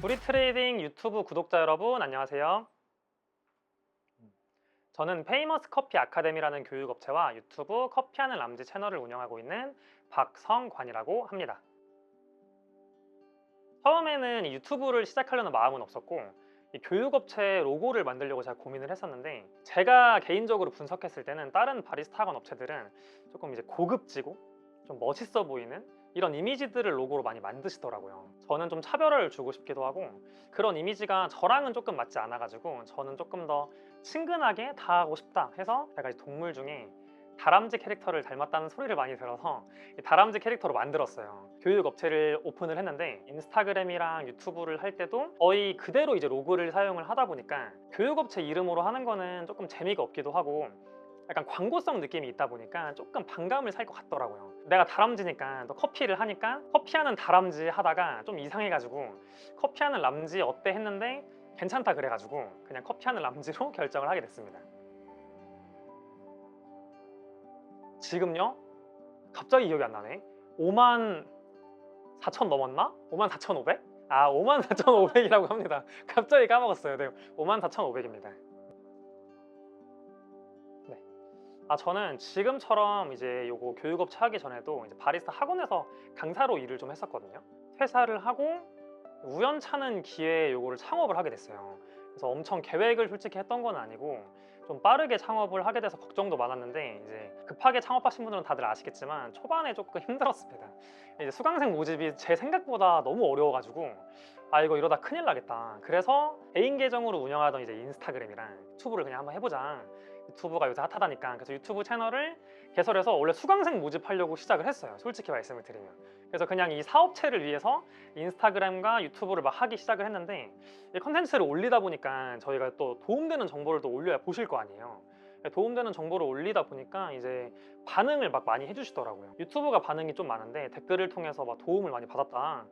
브리트레이딩 유튜브 구독자 여러분 안녕하세요. 저는 페이머스 커피 아카데미라는 교육업체와 유튜브 커피하는 람지 채널을 운영하고 있는 박성관이라고 합니다. 처음에는 이 유튜브를 시작하려는 마음은 없었고 이 교육업체 로고를 만들려고 제가 고민을 했었는데 제가 개인적으로 분석했을 때는 다른 바리스타 학원 업체들은 조금 이제 고급지고 좀 멋있어 보이는 이런 이미지들을 로고로 많이 만드시더라고요. 저는 좀 차별화를 주고 싶기도 하고 그런 이미지가 저랑은 조금 맞지 않아가지고 저는 조금 더 친근하게 다하고 싶다 해서 제가 이제 동물 중에 다람쥐 캐릭터를 닮았다는 소리를 많이 들어서 이 다람쥐 캐릭터로 만들었어요. 교육 업체를 오픈을 했는데 인스타그램이랑 유튜브를 할 때도 거의 그대로 이제 로고를 사용을 하다 보니까 교육 업체 이름으로 하는 거는 조금 재미가 없기도 하고 약간 광고성 느낌이 있다 보니까 조금 반감을 살 것 같더라고요. 내가 다람쥐니까 또 커피를 하니까 커피하는 다람쥐 하다가 좀 이상해가지고 커피하는 람쥐 어때 했는데 괜찮다 그래가지고 그냥 커피하는 람쥐로 결정을 하게 됐습니다. 지금요? 갑자기 기억이 안 나네. 5만 4천 넘었나? 5만 4,500? 아, 5만 4,500이라고 합니다. 갑자기 까먹었어요. 네, 5만 4,500입니다. 아, 저는 지금처럼 이제 요거 교육업체 하기 전에도 이제 바리스타 학원에서 강사로 일을 좀 했었거든요. 퇴사를 하고 우연찮은 기회에 요거를 창업을 하게 됐어요. 그래서 엄청 계획을 솔직히 했던 건 아니고 좀 빠르게 창업을 하게 돼서 걱정도 많았는데 이제 급하게 창업하신 분들은 다들 아시겠지만 초반에 조금 힘들었습니다. 이제 수강생 모집이 제 생각보다 너무 어려워가지고 아 이거 이러다 큰일 나겠다. 그래서 개인 계정으로 운영하던 이제 인스타그램이랑 유튜브를 그냥 한번 해보자. 유튜브가 요새 핫하다니까 그래서 유튜브 채널을 개설해서 원래 수강생 모집하려고 시작을 했어요. 솔직히 말씀을 드리면. 그래서 그냥 이 사업체를 위해서 인스타그램과 유튜브를 막 하기 시작을 했는데 이 컨텐츠를 올리다 보니까 저희가 또 도움되는 정보를 또 올려야 보실 거 아니에요. 도움되는 정보를 올리다 보니까 이제 반응을 막 많이 해주시더라고요. 유튜브가 반응이 좀 많은데 댓글을 통해서 막 도움을 많이 받았다.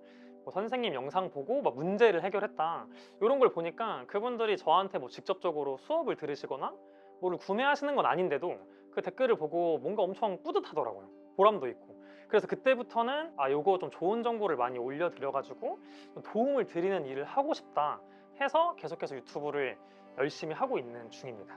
뭐 선생님 영상 보고 막 문제를 해결했다. 이런 걸 보니까 그분들이 저한테 뭐 직접적으로 수업을 들으시거나 뭐를 구매하시는 건 아닌데도 그 댓글을 보고 뭔가 엄청 뿌듯하더라고요. 보람도 있고. 그래서 그때부터는 아 요거 좀 좋은 정보를 많이 올려드려가지고 도움을 드리는 일을 하고 싶다 해서 계속해서 유튜브를 열심히 하고 있는 중입니다.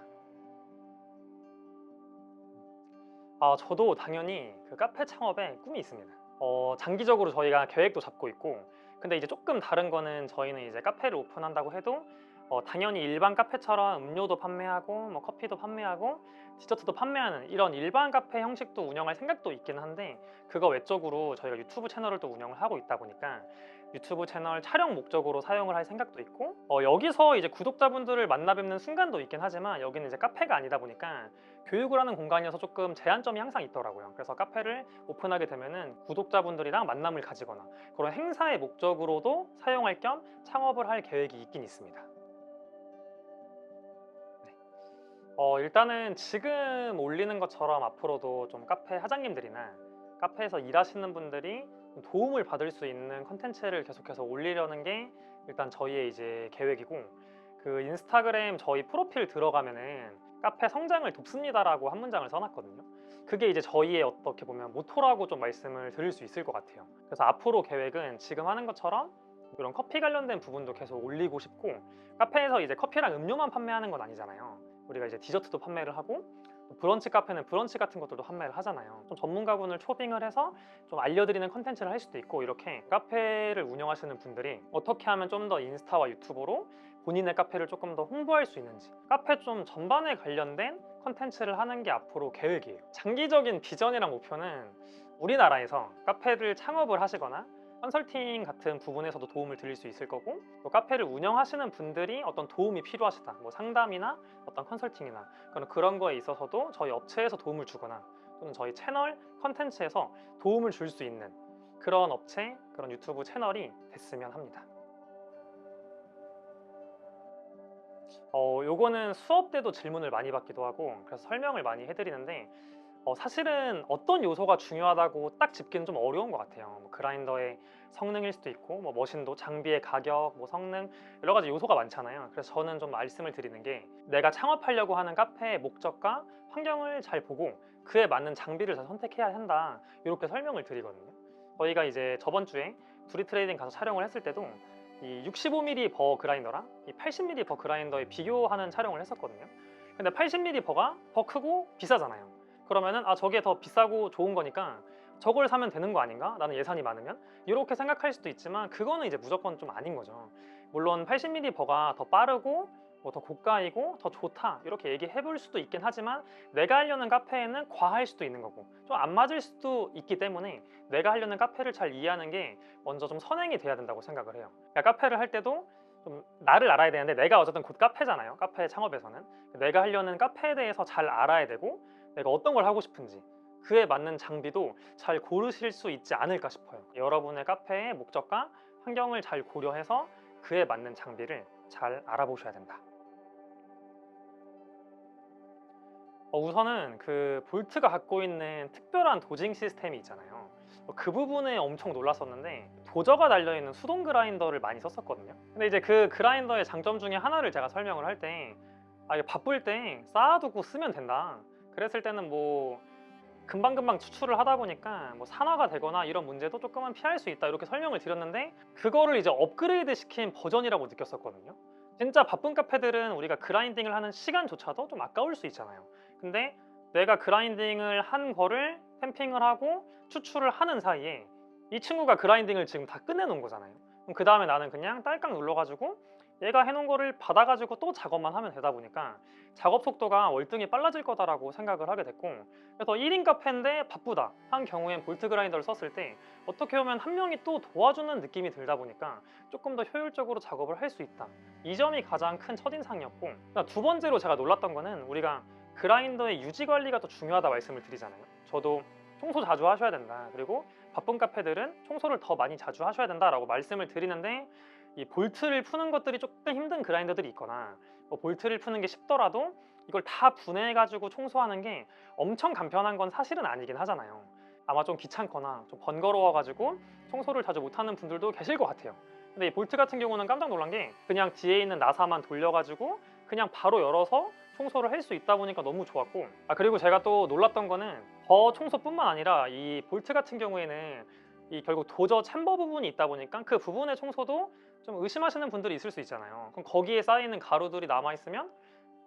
아 저도 당연히 그 카페 창업에 꿈이 있습니다. 어, 장기적으로 저희가 계획도 잡고 있고 근데 이제 조금 다른 거는 저희는 이제 카페를 오픈한다고 해도 어, 당연히 일반 카페처럼 음료도 판매하고 뭐 커피도 판매하고 디저트도 판매하는 이런 일반 카페 형식도 운영할 생각도 있긴 한데 그거 외적으로 저희가 유튜브 채널을 또 운영을 하고 있다 보니까 유튜브 채널 촬영 목적으로 사용을 할 생각도 있고 어, 여기서 이제 구독자분들을 만나 뵙는 순간도 있긴 하지만 여기는 이제 카페가 아니다 보니까 교육을 하는 공간이어서 조금 제한점이 항상 있더라고요. 그래서 카페를 오픈하게 되면은 구독자분들이랑 만남을 가지거나 그런 행사의 목적으로도 사용할 겸 창업을 할 계획이 있긴 있습니다. 어, 일단은 지금 올리는 것처럼 앞으로도 좀 카페 사장님들이나 카페에서 일하시는 분들이 좀 도움을 받을 수 있는 컨텐츠를 계속해서 올리려는 게 일단 저희의 이제 계획이고 그 인스타그램 저희 프로필 들어가면은 카페 성장을 돕습니다라고 한 문장을 써놨거든요. 그게 이제 저희의 어떻게 보면 모토라고 좀 말씀을 드릴 수 있을 것 같아요. 그래서 앞으로 계획은 지금 하는 것처럼 이런 커피 관련된 부분도 계속 올리고 싶고 카페에서 이제 커피랑 음료만 판매하는 건 아니잖아요. 우리가 이제 디저트도 판매를 하고 또 브런치 카페는 브런치 같은 것들도 판매를 하잖아요. 좀 전문가분을 초빙을 해서 좀 알려드리는 컨텐츠를 할 수도 있고 이렇게 카페를 운영하시는 분들이 어떻게 하면 좀 더 인스타와 유튜브로 본인의 카페를 조금 더 홍보할 수 있는지 카페 좀 전반에 관련된 컨텐츠를 하는 게 앞으로 계획이에요. 장기적인 비전이랑 목표는 우리나라에서 카페를 창업을 하시거나 컨설팅 같은 부분에서도 도움을 드릴 수 있을 거고 또 카페를 운영하시는 분들이 어떤 도움이 필요하시다 뭐 상담이나 어떤 컨설팅이나 그런 그런 거에 있어서도 저희 업체에서 도움을 주거나 또는 저희 채널 컨텐츠에서 도움을 줄 수 있는 그런 업체 그런 유튜브 채널이 됐으면 합니다. 어, 요거는 수업 때도 질문을 많이 받기도 하고 그래서 설명을 많이 해드리는데 어, 사실은 어떤 요소가 중요하다고 딱 짚기는 좀 어려운 것 같아요. 뭐 그라인더의 성능일 수도 있고, 뭐 머신도 장비의 가격, 뭐 성능 여러 가지 요소가 많잖아요. 그래서 저는 좀 말씀을 드리는 게 내가 창업하려고 하는 카페의 목적과 환경을 잘 보고 그에 맞는 장비를 잘 선택해야 한다. 이렇게 설명을 드리거든요. 저희가 이제 저번 주에 두리 트레이딩 가서 촬영을 했을 때도 이 65mm 버 그라인더랑 이 80mm 버 그라인더의 비교하는 촬영을 했었거든요. 근데 80mm 버가 더 크고 비싸잖아요. 그러면은 아 저게 더 비싸고 좋은 거니까 저걸 사면 되는 거 아닌가? 나는 예산이 많으면 이렇게 생각할 수도 있지만 그거는 이제 무조건 좀 아닌 거죠. 물론 80mm 버가 더 빠르고 뭐 더 고가이고 더 좋다 이렇게 얘기해 볼 수도 있긴 하지만 내가 하려는 카페에는 과할 수도 있는 거고 좀 안 맞을 수도 있기 때문에 내가 하려는 카페를 잘 이해하는 게 먼저 좀 선행이 돼야 된다고 생각을 해요. 그러니까 카페를 할 때도 좀 나를 알아야 되는데 내가 어쨌든 곧 카페잖아요. 카페 창업에서는 내가 하려는 카페에 대해서 잘 알아야 되고 내가 어떤 걸 하고 싶은지 그에 맞는 장비도 잘 고르실 수 있지 않을까 싶어요. 여러분의 카페의 목적과 환경을 잘 고려해서 그에 맞는 장비를 잘 알아보셔야 된다. 어, 우선은 그 볼트가 갖고 있는 특별한 도징 시스템이 있잖아요. 어, 그 부분에 엄청 놀랐었는데 도저가 달려 있는 수동 그라인더를 많이 썼었거든요. 근데 이제 그 그라인더의 장점 중에 하나를 제가 설명을 할 때 아, 이게 바쁠 때 쌓아두고 쓰면 된다. 그랬을 때는 뭐 금방금방 추출을 하다 보니까 뭐 산화가 되거나 이런 문제도 조금은 피할 수 있다 이렇게 설명을 드렸는데 그거를 이제 업그레이드 시킨 버전이라고 느꼈었거든요. 진짜 바쁜 카페들은 우리가 그라인딩을 하는 시간조차도 좀 아까울 수 있잖아요. 근데 내가 그라인딩을 한 거를 템핑을 하고 추출을 하는 사이에 이 친구가 그라인딩을 지금 다 끝내놓은 거잖아요. 그럼 그 다음에 나는 그냥 딸깍 눌러가지고 얘가 해놓은 거를 받아가지고 또 작업만 하면 되다 보니까 작업 속도가 월등히 빨라질 거다라고 생각을 하게 됐고 그래서 1인 카페인데 바쁘다 한 경우엔 볼트 그라인더를 썼을 때 어떻게 보면 한 명이 또 도와주는 느낌이 들다 보니까 조금 더 효율적으로 작업을 할 수 있다. 이 점이 가장 큰 첫인상이었고 그러니까 두 번째로 제가 놀랐던 거는 우리가 그라인더의 유지 관리가 더 중요하다 말씀을 드리잖아요. 저도 청소 자주 하셔야 된다. 그리고 바쁜 카페들은 청소를 더 많이 자주 하셔야 된다라고 말씀을 드리는데 이 볼트를 푸는 것들이 조금 힘든 그라인더들이 있거나 뭐 볼트를 푸는 게 쉽더라도 이걸 다 분해해가지고 청소하는 게 엄청 간편한 건 사실은 아니긴 하잖아요. 아마 좀 귀찮거나 좀 번거로워가지고 청소를 자주 못하는 분들도 계실 것 같아요. 근데 이 볼트 같은 경우는 깜짝 놀란 게 그냥 뒤에 있는 나사만 돌려가지고 그냥 바로 열어서 청소를 할 수 있다 보니까 너무 좋았고 아 그리고 제가 또 놀랐던 거는 버 청소뿐만 아니라 이 볼트 같은 경우에는 이 결국 도저 챔버 부분이 있다 보니까 그 부분의 청소도 좀 의심하시는 분들이 있을 수 있잖아요. 그럼 거기에 쌓이는 가루들이 남아 있으면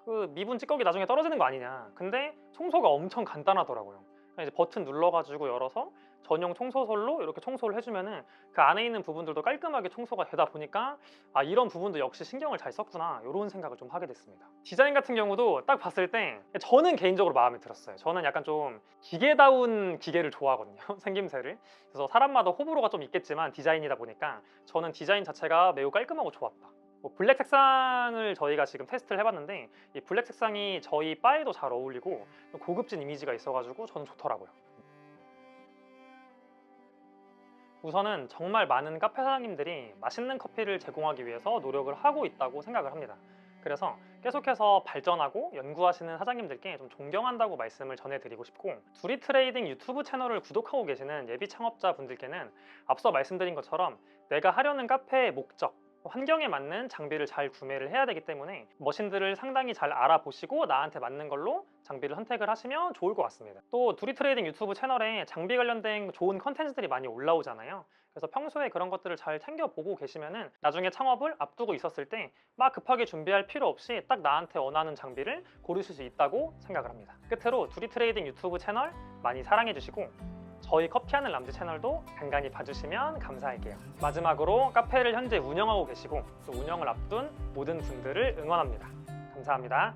그 미분 찌꺼기 나중에 떨어지는 거 아니냐. 근데 청소가 엄청 간단하더라고요. 이제 버튼 눌러가지고 열어서 전용 청소솔로 이렇게 청소를 해주면은 그 안에 있는 부분들도 깔끔하게 청소가 되다 보니까 아 이런 부분도 역시 신경을 잘 썼구나 이런 생각을 좀 하게 됐습니다. 디자인 같은 경우도 딱 봤을 때 저는 개인적으로 마음에 들었어요. 저는 약간 좀 기계다운 기계를 좋아하거든요. 생김새를. 그래서 사람마다 호불호가 좀 있겠지만 디자인이다 보니까 저는 디자인 자체가 매우 깔끔하고 좋았다. 뭐 블랙 색상을 저희가 지금 테스트를 해봤는데 이 블랙 색상이 저희 바에도 잘 어울리고 고급진 이미지가 있어가지고 저는 좋더라고요. 우선은 정말 많은 카페 사장님들이 맛있는 커피를 제공하기 위해서 노력을 하고 있다고 생각을 합니다. 그래서 계속해서 발전하고 연구하시는 사장님들께 좀 존경한다고 말씀을 전해드리고 싶고 두리 트레이딩 유튜브 채널을 구독하고 계시는 예비 창업자 분들께는 앞서 말씀드린 것처럼 내가 하려는 카페의 목적 환경에 맞는 장비를 잘 구매를 해야 되기 때문에 머신들을 상당히 잘 알아보시고 나한테 맞는 걸로 장비를 선택을 하시면 좋을 것 같습니다. 또 두리 트레이딩 유튜브 채널에 장비 관련된 좋은 컨텐츠들이 많이 올라오잖아요. 그래서 평소에 그런 것들을 잘 챙겨보고 계시면 은 나중에 창업을 앞두고 있었을 때 막 급하게 준비할 필요 없이 딱 나한테 원하는 장비를 고르실 수 있다고 생각을 합니다. 끝으로 두리 트레이딩 유튜브 채널 많이 사랑해 주시고 저희 커피하는 람지 채널도 간간히 봐주시면 감사할게요. 마지막으로 카페를 현재 운영하고 계시고 또 운영을 앞둔 모든 분들을 응원합니다. 감사합니다.